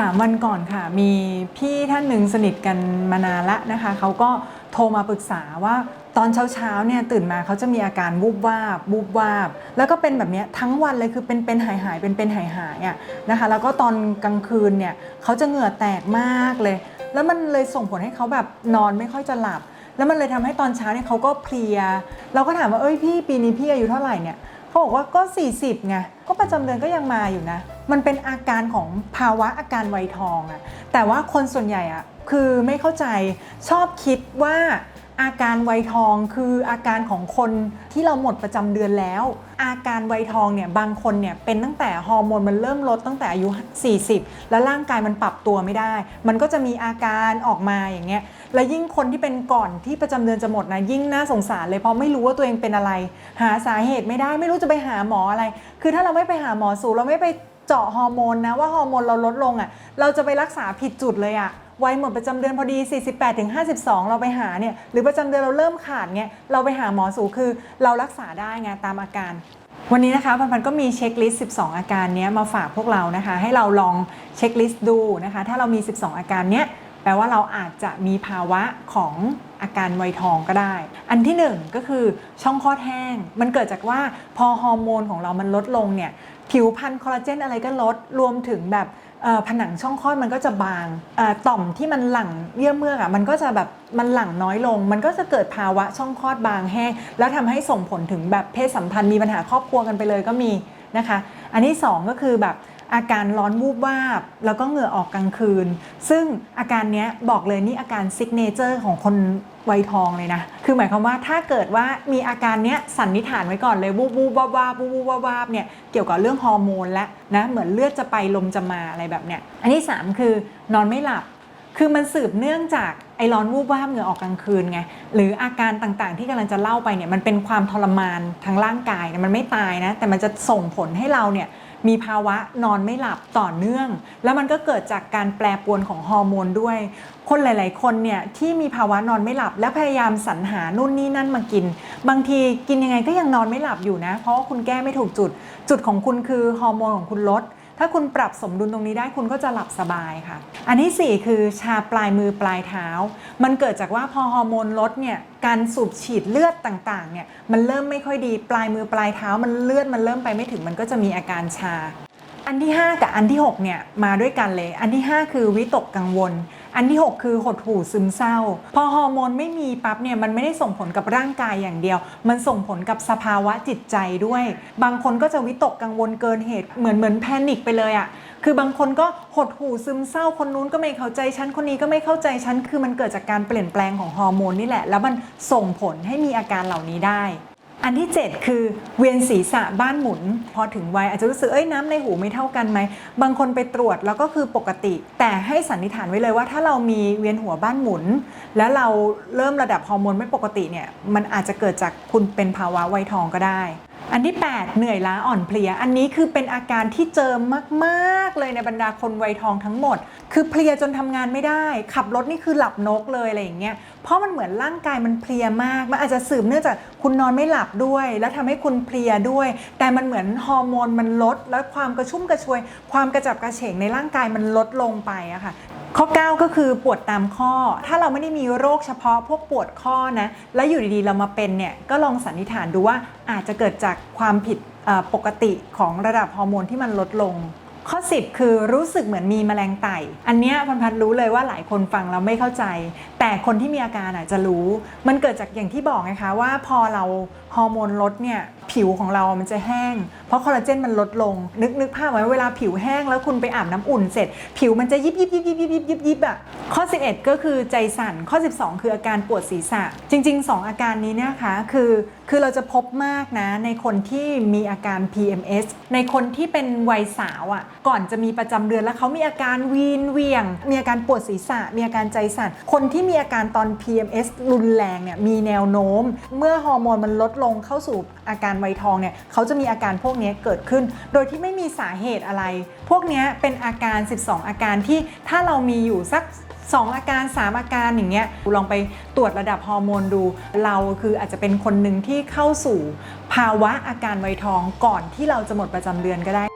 3วันก่อนค่ะ มีพี่ท่านหนึ่งสนิทกันมานานละนะคะเขาก็โทรมาปรึกษาว่าตอนเช้าๆเนี่ยตื่นมาเขาจะมีอาการวูบวาบวูบวาบ แล้วก็เป็นแบบนี้ทั้งวันเลยคือเป็นเป็นหายหายเป็นเป็นหายหายอะนะคะแล้วก็ตอนกลางคืนเนี่ยเขาจะเหงื่อแตกมากเลย แล้วมันเลยส่งผลให้เขาแบบนอนไม่ค่อยจะหลับ แล้วมันเลยทำให้ตอนเช้าเนี่ยเขาก็เพลีย เราก็ถามว่าเอ้ยพี่ปีนี้พี่อายุเท่าไหร่เนี่ย เขาบอกว่าก็ 40ไงก็ประจำเดือนก็ยังมาอยู่นะ มันเป็นอาการของภาวะอาการวัยทองอะแต่ว่าคนส่วนใหญ่อะคือไม่เข้าใจชอบคิดว่า อาการไวยทองคืออาการของคนที่เราหมดประจำเดือนแล้ว อาการไวยทองเนี่ยบางคนเนี่ยเป็นตั้งแต่ฮอร์โมนมันเริ่มลดตั้งแต่อายุ 40 แล้วร่างกายมันปรับตัวไม่ได้ มันก็จะมีอาการออกมาอย่างเงี้ยแล้วยิ่งคนที่เป็นก่อนที่ประจำเดือนจะหมดนะยิ่งน่าสงสารเลยเพราะไม่รู้ว่าตัวเองเป็นอะไร หาสาเหตุไม่ได้ไม่รู้จะไปหาหมออะไร คือถ้าเราไม่ไปหาหมอสูเราไม่ไปเจาะฮอร์โมนนะว่าฮอร์โมนเราลดลงอะ่ะเราจะไปรักษาผิดจุดเลยอะ่ะ วัยหมดประจำเดือนพอดี 48-52 เราไปหาเนี่ยหรือประจำเดือนเราเริ่มขาดเนี่ยเราไปหาหมอสูคือเรารักษาได้ไงตามอาการ วันนี้นะคะพันๆก็มีเช็คลิสต์ 12 อาการนี้มาฝากพวกเรานะคะ ให้เราลองเช็คลิสต์ดูนะคะ ถ้าเรามี 12 อาการเนี้ยแปลว่าเราอาจจะมีภาวะของอาการไวยทองก็ได้ อันที่หนึ่งก็คือช่องคลอดแห้ง มันเกิดจากว่าพอฮอร์โมนของเรามันลดลงเนี่ย ผิวพันธุ์คอลลาเจนอะไรก็ลด รวมถึงแบบ ผนังช่องคลอดมันก็จะบางต่อมที่มันหลั่งเยื่อเมือกอะมันก็จะแบบมันหลั่งน้อยลง มันก็จะเกิดภาวะช่องคลอดบางแห้งแล้วทำให้ส่งผลถึงแบบเพศสัมพันธ์มีปัญหาครอบครัวกันไปเลยก็มีนะคะ อันที่สองก็คือแบบอาการร้อนวูบวาบ แล้วก็เหงื่อออกกลางคืน ซึ่งอาการนี้บอกเลยนี่อาการซิกเนเจอร์ของคน วัยทองเลยนะ คือหมายความว่าถ้าเกิดว่ามีอาการเนี้ยสันนิษฐานไว้ก่อนเลยวูบวูบวาบวาบวูบวูบวาบวาบเนี่ยเกี่ยวกับเรื่องฮอร์โมนและนะเหมือนเลือดจะไปลมจะมาอะไรแบบเนี้ยอันที่สามคือนอนไม่หลับ คือมันสืบเนื่องจากไอร้อนวูบวาบเหงื่อออกกลางคืนไงหรืออาการต่างๆ ที่กำลังจะเล่าไปเนี่ยมันเป็นความทรมานทางร่างกายนะมันไม่ตายนะแต่มันจะส่งผลให้เราเนี่ย มีภาวะนอนไม่หลับต่อเนื่อง แล้วมันก็เกิดจากการแปรปรวนของฮอร์โมนด้วย คนหลาย ๆ คนเนี่ยที่มีภาวะนอนไม่หลับ แล้วพยายามสรรหานู่นนี่นั่นมากิน บางทีกินยังไงก็ยังนอนไม่หลับอยู่นะ เพราะว่าคุณแก้ไม่ถูกจุด จุดของคุณคือฮอร์โมนของคุณลด ถ้าคุณปรับสมดุลตรงนี้ได้คุณก็จะหลับสบายค่ะ อันที่ 4 คือชาปลายมือปลายเท้า มันเกิดจากว่าพอฮอร์โมนลดเนี่ยการสูบฉีดเลือดต่างๆเนี่ยมันเริ่มไม่ค่อยดีปลายมือปลายเท้า มันเลือดมันเริ่มไปไม่ถึงมันก็จะมีอาการชาอันที่ 5 กับอันที่ 6 เนี่ย มาด้วยกันเลย อันที่ 5 คือวิตกกังวล อันที่ 6 คือหดหู่ซึมเศร้า พอฮอร์โมนไม่มีปั๊บเนี่ยมันไม่ได้ส่งผลกับร่างกายอย่างเดียว มันส่งผลกับสภาวะจิตใจด้วย บางคนก็จะวิตกกังวลเกินเหตุเหมือนเหมือนแพนิคไปเลยอะคือบางคนก็หดหู่ซึมเศร้าคนนู้นก็ไม่เข้าใจฉันคนนี้ก็ไม่เข้าใจฉันคือมันเกิดจากการเปลี่ยนแปลงของฮอร์โมนนี่แหละ แล้วมันส่งผลให้มีอาการเหล่านี้ได้ อันที่ 7 คือเวียนศีรษะบ้านหมุน พอถึงวัยอาจจะรู้สึกเอ้ยน้ำในหูไม่เท่ากันไหม บางคนไปตรวจแล้วก็คือปกติ แต่ให้สันนิษฐานไว้เลยว่าถ้าเรามีเวียนหัวบ้านหมุน แล้วเราเริ่มระดับฮอร์โมนไม่ปกติเนี่ยมันอาจจะเกิดจากคุณเป็นภาวะวัยทองก็ได้ อันที่ 8 เหนื่อยล้าอ่อนเพลีย อันนี้คือเป็นอาการที่เจอมากๆเลยในบรรดาคนวัยทองทั้งหมด คือเพลียจนทำงานไม่ได้ ขับรถนี่คือหลับนกเลยอะไรอย่างเงี้ยเพราะมันเหมือนร่างกายมันเพลียมาก มันอาจจะสืบเนื่องจากคุณนอนไม่หลับด้วย แล้วทำให้คุณเพลียด้วย แต่มันเหมือนฮอร์โมนมันลด แล้วความกระชุ่มกระชวย ความกระจับกระเฉงในร่างกายมันลดลงไปอะค่ะ ข้อ 9 ก็คือปวดตามข้อ ถ้าเราไม่ได้มีโรคเฉพาะพวกปวดข้อนะ แล้วอยู่ดีๆ เรามาเป็นเนี่ย ก็ลองสันนิษฐานดูว่าอาจจะเกิดจากความผิดปกติของระดับฮอร์โมนที่มันลดลง ข้อ 10 คือรู้สึกเหมือนมีแมลงไต่ อันเนี้ยพันพันรู้เลยว่าหลายคนฟังแล้วไม่เข้าใจ แต่คนที่มีอาการอาจจะรู้ มันเกิดจากอย่างที่บอกไงคะว่าพอเราฮอร์โมนลดเนี่ย ผิวของเรามันจะแห้ง เพราะคอลลาเจนมันลดลง นึกนึกภาพไว้เวลาผิวแห้งแล้วคุณไปอาบน้ำอุ่นเสร็จ ผิวมันจะยิบยิบยิบยิบยิบยิบยิบอะ ข้อ 11 ก็คือใจสั่น ข้อ 12 คืออาการปวดศีรษะ จริง ๆ 2 อาการนี้เนี่ยนะคะคือคือเราจะพบมากนะในคนที่มีอาการ PMS ในคนที่เป็นวัยสาวอะ่ะก่อนจะมีประจำเดือนแล้วเขามีอาการวีนเวียง มีอาการปวดศีรษะ มีอาการใจสั่น คนที่มีอาการตอน PMS รุนแรงเนี่ยมีแนวโน้ม เมื่อฮอร์โมนมันลดลงเข้าสู่อาการไวยทองเนี่ยเขาจะมีอาการพวกนี้เกิดขึ้น โดยที่ไม่มีสาเหตุอะไร พวกนี้เป็นอาการ 12 อาการที่ถ้าเรามีอยู่สัก 2 อาการ 3 อาการอย่างเงี้ยลองไปตรวจระดับฮอร์โมนดู เราคืออาจจะเป็นคนหนึ่งที่เข้าสู่ภาวะอาการไวทองก่อนที่เราจะหมดประจำเดือนก็ได้